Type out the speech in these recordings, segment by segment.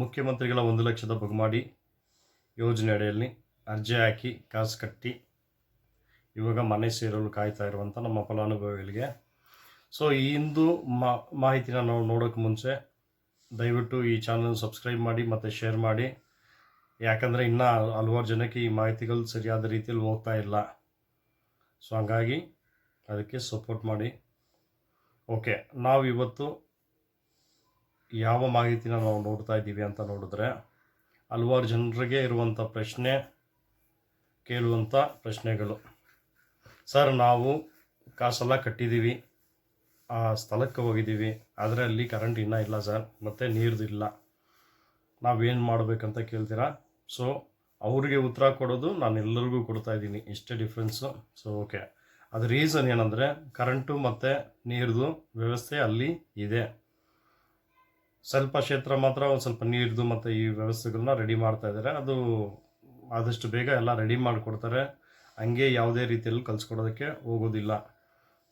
ಮುಖ್ಯಮಂತ್ರಿಗಳ ಒಂದು ಲಕ್ಷದ ಬಹುಮಾಡಿ ಯೋಜನೆ ಅಡಿಯಲ್ಲಿ ಅರ್ಜಿ ಹಾಕಿ ಕಾಸು ಕಟ್ಟಿ ಇವಾಗ ಮನೆ ಸೇರಲು ಕಾಯ್ತಾ ಇರುವಂಥ ನಮ್ಮ ಫಲಾನುಭವಿಗಳಿಗೆ. ಸೊ ಈ ಇಂದು ಮಾಹಿತಿನ ನಾವು ನೋಡೋಕ್ಕೆ ಮುಂಚೆ ದಯವಿಟ್ಟು ಈ ಚಾನಲ್ ಸಬ್ಸ್ಕ್ರೈಬ್ ಮಾಡಿ ಮತ್ತು ಶೇರ್ ಮಾಡಿ. ಯಾಕಂದರೆ ಇನ್ನೂ ಹಲವಾರು ಜನಕ್ಕೆ ಈ ಮಾಹಿತಿಗಳು ಸರಿಯಾದ ರೀತಿಯಲ್ಲಿ ಹೋಗ್ತಾ ಇಲ್ಲ. ಸೊ ಹಂಗಾಗಿ ಅದಕ್ಕೆ ಸಪೋರ್ಟ್ ಮಾಡಿ. ಓಕೆ ನಾವು ಇವತ್ತು ಯಾವ ಮಾಹಿತಿನ ನಾವು ನೋಡ್ತಾ ಇದ್ದೀವಿ ಅಂತ ನೋಡಿದ್ರೆ ಹಲವಾರು ಜನರಿಗೆ ಇರುವಂಥ ಪ್ರಶ್ನೆ, ಕೇಳುವಂಥ ಪ್ರಶ್ನೆಗಳು. ಸರ್, ನಾವು ಕಾಸೆಲ್ಲ ಕಟ್ಟಿದ್ದೀವಿ, ಆ ಸ್ಥಳಕ್ಕೆ ಹೋಗಿದ್ದೀವಿ, ಆದರೆ ಅಲ್ಲಿ ಕರೆಂಟ್ ಇನ್ನೂ ಇಲ್ಲ ಸರ್, ಮತ್ತು ನೀರ್ದು ಇಲ್ಲ. ನಾವೇನು ಮಾಡಬೇಕಂತ ಕೇಳ್ತೀರಾ? ಸೊ ಅವರಿಗೆ ಉತ್ತರ ಕೊಡೋದು ನಾನು ಎಲ್ಲರಿಗೂ ಕೊಡ್ತಾ ಇದ್ದೀನಿ, ಇಷ್ಟೇ ಡಿಫ್ರೆನ್ಸು ಸೊ ಓಕೆ ಅದು ರೀಸನ್ ಏನಂದರೆ ಕರೆಂಟು ಮತ್ತು ನೀರ್ದು ವ್ಯವಸ್ಥೆ ಅಲ್ಲಿ ಇದೆ. ಸ್ವಲ್ಪ ಕ್ಷೇತ್ರ ಮಾತ್ರ, ಒಂದು ಸ್ವಲ್ಪ ನೀರ್ದು ಮತ್ತು ಈ ವ್ಯವಸ್ಥೆಗಳನ್ನ ರೆಡಿ ಮಾಡ್ತಾ ಇದ್ದಾರೆ ಅದು ಆದಷ್ಟು ಬೇಗ ಎಲ್ಲ ರೆಡಿ ಮಾಡಿಕೊಡ್ತಾರೆ. ಹಂಗೆ ಯಾವುದೇ ರೀತಿಯಲ್ಲಿ ಕಲಿಸ್ಕೊಡೋದಕ್ಕೆ ಹೋಗೋದಿಲ್ಲ.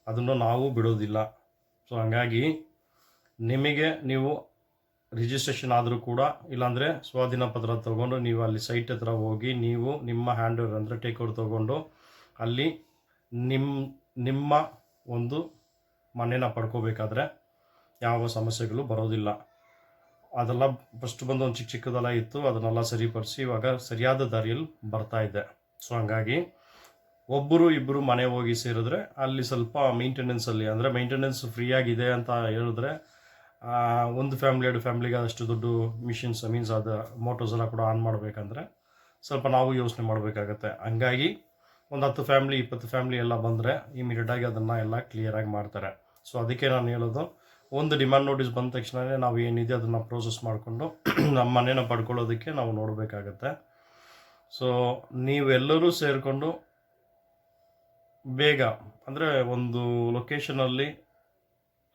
ಅದನ್ನು ನಾವು ಬಿಡೋದಿಲ್ಲ. ಸೊ ಹಂಗಾಗಿ ನಿಮಗೆ ನೀವು ರಿಜಿಸ್ಟ್ರೇಷನ್ ಆದರೂ ಕೂಡ, ಇಲ್ಲಾಂದರೆ ಸ್ವಾಧೀನ ಪತ್ರ ತೊಗೊಂಡು ನೀವು ಅಲ್ಲಿ ಸೈಟ್ ಹತ್ರ ಹೋಗಿ ನೀವು ನಿಮ್ಮ ಹ್ಯಾಂಡ್ ಓವರ್ ಅಂದರೆ ಟೇಕ್ ಓವರ್ ತೊಗೊಂಡು ಅಲ್ಲಿ ನಿಮ್ಮ ನಿಮ್ಮ ಒಂದು ಮನೇನ ಪಡ್ಕೋಬೇಕಾದ್ರೆ ಯಾವ ಸಮಸ್ಯೆಗಳು ಬರೋದಿಲ್ಲ. ಅದೆಲ್ಲ ಫಸ್ಟ್ ಬಂದು ಒಂದು ಚಿಕ್ಕ ಚಿಕ್ಕದೆಲ್ಲ ಇತ್ತು, ಅದನ್ನೆಲ್ಲ ಸರಿಪಡಿಸಿ ಇವಾಗ ಸರಿಯಾದ ದಾರಿಯಲ್ಲಿ ಬರ್ತಾ ಇದ್ದೆ ಸೊ ಹಂಗಾಗಿ ಒಬ್ಬರು ಇಬ್ಬರು ಮನೆ ಹೋಗಿ ಸೇರಿದ್ರೆ ಅಲ್ಲಿ ಸ್ವಲ್ಪ ಮೇಂಟೆನೆನ್ಸಲ್ಲಿ ಅಂದರೆ ಮೇಂಟೆನೆನ್ಸ್ ಫ್ರೀಯಾಗಿದೆ ಅಂತ ಹೇಳಿದ್ರೆ ಒಂದು ಫ್ಯಾಮ್ಲಿ ಎರಡು ಫ್ಯಾಮ್ಲಿಗೆ ಅಷ್ಟು ದುಡ್ಡು ಮಿಷಿನ್ಸ್ ಮೀನ್ಸ್ ಅದು ಮೋಟರ್ಸ್ ಎಲ್ಲ ಕೂಡ ಆನ್ ಮಾಡಬೇಕಂದ್ರೆ ಸ್ವಲ್ಪ ನಾವು ಯೋಚನೆ ಮಾಡಬೇಕಾಗತ್ತೆ. ಹಂಗಾಗಿ ಒಂದು ಹತ್ತು ಫ್ಯಾಮ್ಲಿ ಇಪ್ಪತ್ತು ಫ್ಯಾಮ್ಲಿ ಎಲ್ಲ ಬಂದರೆ ಇಮಿಡಿಯೇಟಾಗಿ ಅದನ್ನು ಎಲ್ಲ ಕ್ಲಿಯರಾಗಿ ಮಾಡ್ತಾರೆ. ಸೊ ಅದಕ್ಕೆ ನಾನು ಹೇಳೋದು ಒಂದು ಡಿಮ್ಯಾಂಡ್ ನೋಟಿಸ್ ಬಂದ ತಕ್ಷಣವೇ ನಾವು ಏನಿದೆ ಅದನ್ನು ಪ್ರೋಸೆಸ್ ಮಾಡಿಕೊಂಡು ನಮ್ಮ ಮನೇನ ಪಡ್ಕೊಳ್ಳೋದಕ್ಕೆ ನಾವು ನೋಡಬೇಕಾಗತ್ತೆ. ಸೊ ನೀವೆಲ್ಲರೂ ಸೇರಿಕೊಂಡು ಬೇಗ, ಅಂದರೆ ಒಂದು ಲೊಕೇಶನಲ್ಲಿ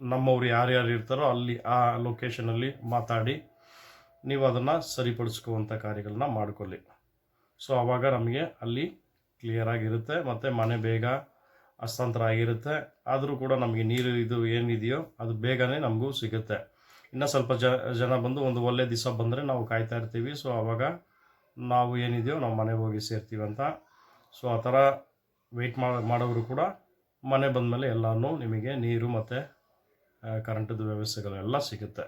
ನಮ್ಮವ್ರು ಯಾರ್ಯಾರು ಇರ್ತಾರೋ ಅಲ್ಲಿ ಆ ಲೊಕೇಶನಲ್ಲಿ ಮಾತಾಡಿ ನೀವು ಅದನ್ನು ಸರಿಪಡಿಸ್ಕೋವಂಥ ಕಾರ್ಯಗಳನ್ನ ಮಾಡ್ಕೊಳ್ಳಿ. ಸೊ ಆವಾಗ ನಮಗೆ ಅಲ್ಲಿ ಕ್ಲಿಯರಾಗಿರುತ್ತೆ ಮತ್ತು ಮನೆ ಬೇಗ ಹಸ್ತಾಂತರ ಆಗಿರುತ್ತೆ. ಆದರೂ ಕೂಡ ನಮಗೆ ನೀರು ಇದು ಏನಿದೆಯೋ ಅದು ಬೇಗನೆ ನಮಗೂ ಸಿಗುತ್ತೆ. ಇನ್ನು ಸ್ವಲ್ಪ ಜ, ಜನ ಬಂದು ಒಂದು ಒಳ್ಳೆ ದಿವಸ ಬಂದರೆ ನಾವು ಕಾಯ್ತಾ ಇರ್ತೀವಿ. ಸೊ ಆವಾಗ ನಾವು ಏನಿದೆಯೋ ನಾವು ಮನೆಗೆ ಹೋಗಿ ಸೇರ್ತೀವಿ ಅಂತ. ಸೊ ಆ ಥರ ವೆಯ್ಟ್ ಮಾಡೋರು ಕೂಡ ಮನೆ ಬಂದಮೇಲೆ ಎಲ್ಲನೂ ನಿಮಗೆ ನೀರು ಮತ್ತು ಕರೆಂಟದ ವ್ಯವಸ್ಥೆಗಳೆಲ್ಲ ಸಿಗುತ್ತೆ.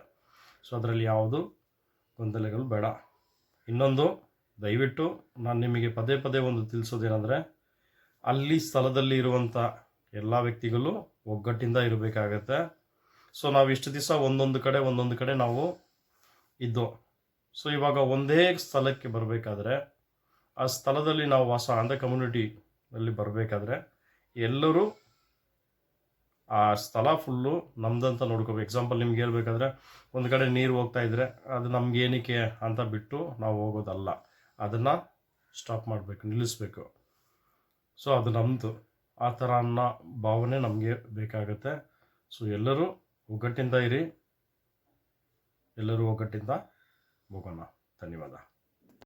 ಸೊ ಅದರಲ್ಲಿ ಯಾವುದು ಗೊಂದಲಗಳು ಬೇಡ. ಇನ್ನೊಂದು, ದಯವಿಟ್ಟು ನಾನು ನಿಮಗೆ ಪದೇ ಪದೇ ಒಂದು ತಿಳಿಸೋದೇನೆಂದರೆ ಅಲ್ಲಿ ಸ್ಥಳದಲ್ಲಿ ಇರುವಂಥ ಎಲ್ಲ ವ್ಯಕ್ತಿಗಳು ಒಗ್ಗಟ್ಟಿಂದ ಇರಬೇಕಾಗತ್ತೆ. ಸೊ ನಾವು ಇಷ್ಟು ದಿವಸ ಒಂದೊಂದು ಕಡೆ ಒಂದೊಂದು ಕಡೆ ನಾವು ಇದ್ದು ಸೊ ಇವಾಗ ಒಂದೇ ಸ್ಥಳಕ್ಕೆ ಬರಬೇಕಾದ್ರೆ, ಆ ಸ್ಥಳದಲ್ಲಿ ನಾವು ವಾಸ ಅಂದ ಕಮ್ಯುನಿಟಿ ಅಲ್ಲಿ ಬರಬೇಕಾದ್ರೆ, ಎಲ್ಲರೂ ಆ ಸ್ಥಳ ಫುಲ್ಲು ನಮ್ದಂತ ನೋಡ್ಕೋಬೇಕು. ಎಕ್ಸಾಂಪಲ್ ನಿಮ್ಗೆ ಹೇಳ್ಬೇಕಾದ್ರೆ, ಒಂದು ಕಡೆ ನೀರು ಹೋಗ್ತಾ ಇದ್ರೆ, ಅದು ನಮ್ಗೆ ಏನಕ್ಕೆ ಅಂತ ಬಿಟ್ಟು ನಾವು ಹೋಗೋದಲ್ಲ. ಅದನ್ನು ಸ್ಟಾಪ್ ಮಾಡಬೇಕು, ನಿಲ್ಲಿಸ್ಬೇಕು. ಸೊ ಅದು ನಮ್ಮದು ಆ ಥರ ಅನ್ನೋ ಭಾವನೆ ನಮಗೆ ಬೇಕಾಗುತ್ತೆ. ಸೊ ಎಲ್ಲರೂ ಒಗ್ಗಟ್ಟಿಂದ ಇರಿ. ಎಲ್ಲರೂ ಒಗ್ಗಟ್ಟಿಂದ ಹೋಗೋಣ. ಧನ್ಯವಾದ.